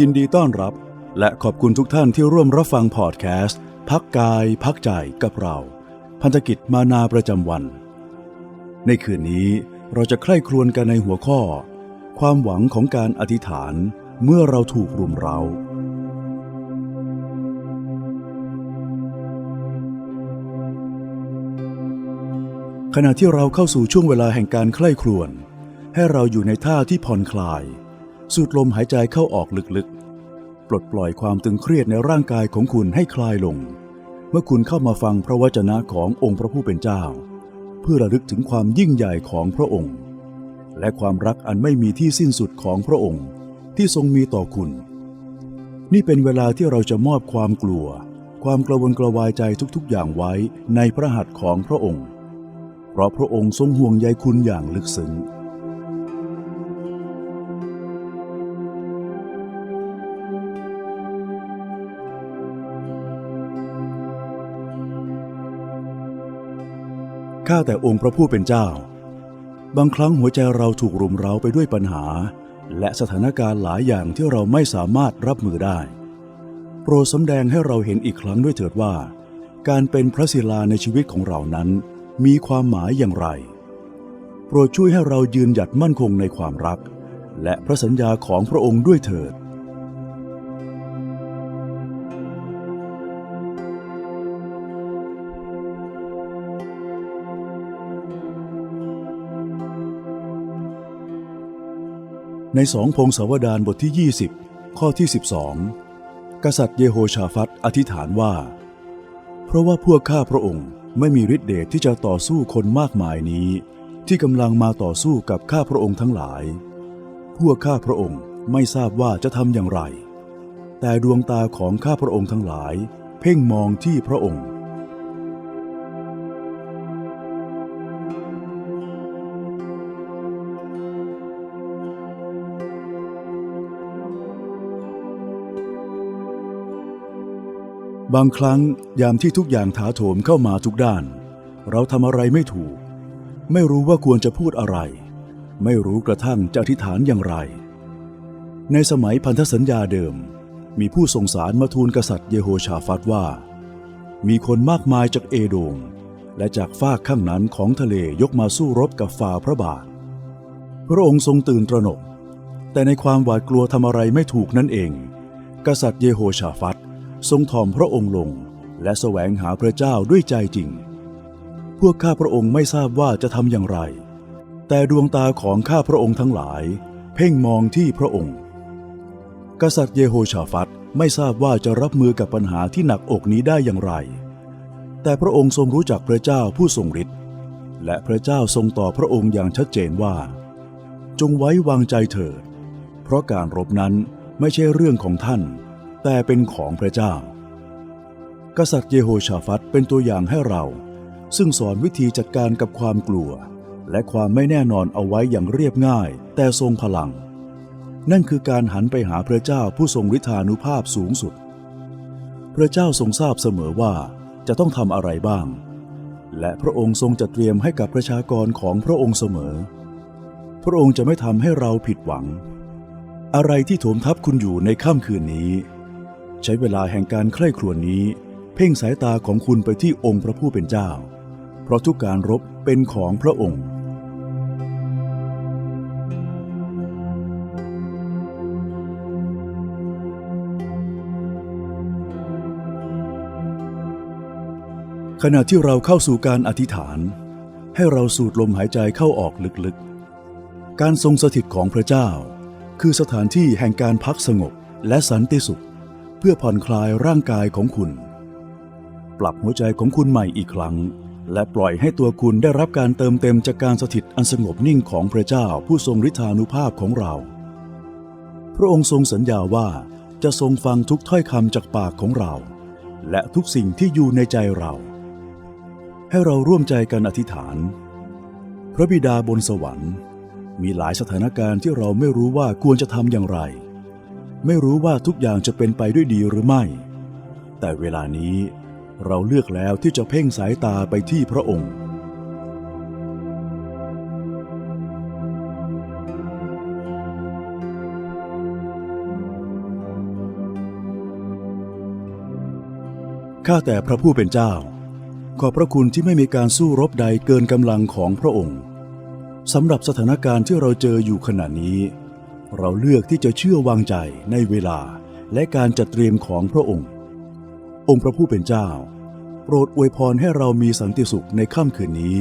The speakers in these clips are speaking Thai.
ยินดีต้อนรับ และขอบคุณทุกท่านที่ร่วมรับฟังพอดแคสต์ พักกายพักใจกับเรา พันธกิจมานาประจำวัน ในคืนนี้เราจะใคร่ครวญกันในหัวข้อ ความหวังของการอธิษฐานเมื่อเราถูกรุมเร้าขณะที่เราเข้าสู่ช่วงเวลาแห่งการใคร่ครวญให้เราอยู่ในท่าที่ผ่อนคลาย สูดลมหายใจเข้าออกลึกๆ ปลดปล่อยความตึงเครียดในร่างกายของคุณให้คลายลง เมื่อคุณเข้ามาฟังพระวจนะขององค์พระผู้เป็นเจ้า เพื่อระลึกถึงความยิ่งใหญ่ของพระองค์ และความรักอันไม่มีที่สิ้นสุดของพระองค์ที่ทรงมีต่อคุณ นี่เป็นเวลาที่เราจะมอบความกลัว ความกระวนกระวายใจทุกๆ อย่างไว้ในพระหัตถ์ของพระองค์ เพราะพระองค์ทรงห่วงใยคุณอย่างลึกซึ้ง ข้าแต่องค์พระผู้เป็นเจ้า บางครั้งหัวใจเราถูกรุมเร้าไปด้วยปัญหา และสถานการณ์หลายอย่างที่เราไม่สามารถรับมือได้ โปรดสำแดงให้เราเห็นอีกครั้งด้วยเถิดว่า การเป็นพระศิลาในชีวิตของเรานั้น มีความหมายอย่างไร โปรดช่วยให้เรายืนหยัดมั่นคงในความรัก และพระสัญญาของพระองค์ด้วยเถิด ในสองพงศาวดารบทที่ 20 ข้อที่ 12 กษัตริย์เยโฮชาฟัตอธิษฐานว่า เพราะว่าพวกข้าพระองค์ไม่มีฤทธิเดชที่จะต่อสู้คนมากมายนี้ ที่กำลังมาต่อสู้กับข้าพระองค์ทั้งหลาย พวกข้าพระองค์ไม่ทราบว่าจะทำอย่างไร แต่ดวงตาของข้าพระองค์ทั้งหลาย เพ่งมองที่พระองค์ บางครั้งยามที่ทุกอย่างถาโถมเข้ามาทุกด้าน เราทำอะไรไม่ถูก ไม่รู้ว่าควรจะพูดอะไร ไม่รู้กระทั่งจะอธิษฐานอย่างไร ในสมัยพันธสัญญาเดิม มีผู้ส่งสารมาทูลกษัตริย์เยโฮชาฟัตว่า มีคนมากมายจากเอโดม และจากฟากข้างนั้นของทะเลยกมาสู้รบกับฝ่าพระบาท พระองค์ทรงตื่นตระหนก แต่ในความหวาดกลัวทำอะไรไม่ถูกนั่นเอง กษัตริย์เยโฮชาฟัต ทรงถ่อมพระองค์ลง และแสวงหาพระเจ้าด้วยใจจริง พวกข้าพระองค์ไม่ทราบว่าจะทำอย่างไร แต่ดวงตาของข้าพระองค์ทั้งหลาย เพ่งมองที่พระองค์ กษัตริย์เยโฮชาฟัตไม่ทราบว่าจะรับมือกับปัญหาที่หนักอกนี้ได้อย่างไร แต่พระองค์ทรงรู้จักพระเจ้าผู้ทรงฤทธิ์และพระเจ้าทรงต่อพระองค์อย่างชัดเจนว่า จงไว้วางใจเถิด เพราะการรบนั้นไม่ใช่เรื่องของท่าน แต่เป็นของพระเจ้า กษัตริย์เยโฮชาฟัตเป็นตัวอย่างให้เรา ซึ่งสอนวิธีจัดการกับความกลัว และความไม่แน่นอนเอาไว้อย่างเรียบง่าย แต่ทรงพลัง นั่นคือการหันไปหาพระเจ้าผู้ทรงฤทธานุภาพสูงสุด พระเจ้าทรงทราบเสมอว่าจะต้องทำอะไรบ้าง และพระองค์ทรงจัดเตรียมให้กับประชากรของพระองค์เสมอ พระองค์จะไม่ทำให้เราผิดหวัง อะไรที่โถมทับคุณอยู่ในค่ำคืนนี้ ใช้เวลาแห่งการใคร่ครวญนี้ เพ่งสายตาของคุณไปที่องค์พระผู้เป็นเจ้า เพราะทุกการรบเป็นของพระองค์ ขณะที่เราเข้าสู่การอธิษฐาน ให้เราสูดลมหายใจเข้าออกลึกๆ การทรงสถิตของพระเจ้า คือสถานที่แห่งการพักสงบและสันติสุข พื่อผ่อนคลายร่างกายของคุณ ปรับหัวใจของคุณใหม่อีกครั้ง และปล่อยให้ตัวคุณได้รับการเติมเต็มจากการสถิตอันสงบนิ่งของพระเจ้าผู้ทรงฤทธานุภาพของเรา พระองค์ทรงสัญญาว่าจะทรงฟังทุกถ้อยคำจากปากของเรา และทุกสิ่งที่อยู่ในใจเรา ให้เราร่วมใจกันอธิษฐาน พระบิดาบนสวรรค์ มีหลายสถานการณ์ที่เราไม่รู้ว่าควรจะทำอย่างไร ไม่รู้ว่าทุกอย่างจะเป็นไปด้วยดีหรือไม่ แต่เวลานี้เราเลือกแล้วที่จะเพ่งสายตาไปที่พระองค์ ข้าแต่พระผู้เป็นเจ้า ขอบพระคุณที่ไม่มีการสู้รบใดเกินกำลังของพระองค์สำหรับสถานการณ์ที่เราเจออยู่ขณะนี้ เราเลือกที่จะเชื่อวางใจในเวลาและการจัดเตรียมของพระองค์ องค์พระผู้เป็นเจ้า โปรดอวยพรให้เรามีสันติสุขในค่ำคืนนี้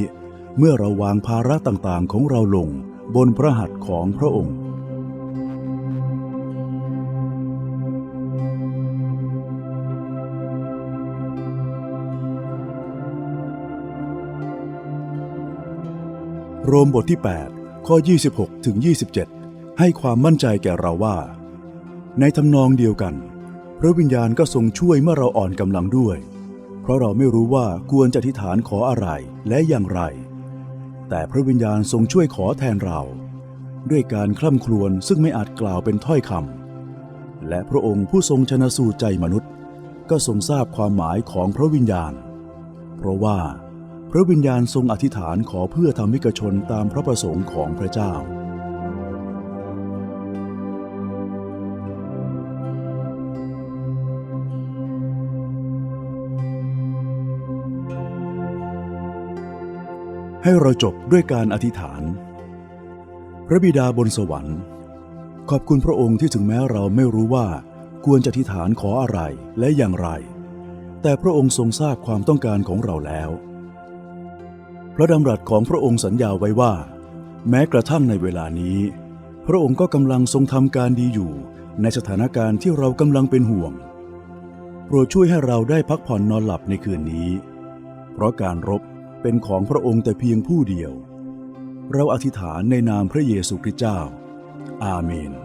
เมื่อเราวางภาระต่างๆของเราลงบนพระหัตถ์ของพระองค์โรมบทที่ 8 ข้อ 26 ถึง 27 ให้ความมั่นใจแก่เราว่า ในทำนองเดียวกัน พระวิญญาณก็ทรงช่วยเมื่อเราอ่อนกำลังด้วย เพราะเราไม่รู้ว่าควรจะอธิฐานขออะไรและอย่างไร แต่พระวิญญาณทรงช่วยขอแทนเรา ด้วยการคล่ำครวญซึ่งไม่อาจกล่าวเป็นถ้อยคำและพระองค์ผู้ทรงชนะสูใจมนุษย์ ก็ทรงทราบความหมายของพระวิญญาณ เพราะว่าพระวิญญาณทรงอธิษฐานขอเพื่อทำมิกชนตามพระประสงค์ของพระเจ้า ให้เราจบด้วยการอธิษฐาน พระบิดาบนสวรรค์ ขอบคุณพระองค์ที่ถึงแม้เราไม่รู้ว่า ควรจะอธิษฐานขออะไรและอย่างไร แต่พระองค์ทรงทราบความต้องการของเราแล้ว พระดำรัสของพระองค์สัญญาไว้ว่า แม้กระทั่งในเวลานี้ พระองค์ก็กำลังทรงทำการดีอยู่ในสถานการณ์ที่เรากำลังเป็นห่วง โปรดช่วยให้เราได้พักผ่อนนอนหลับในคืนนี้ เพราะการรบ เป็นของพระองค์แต่เพียงผู้เดียว เราอธิษฐานในนามพระเยซูคริสต์เจ้า อาเมน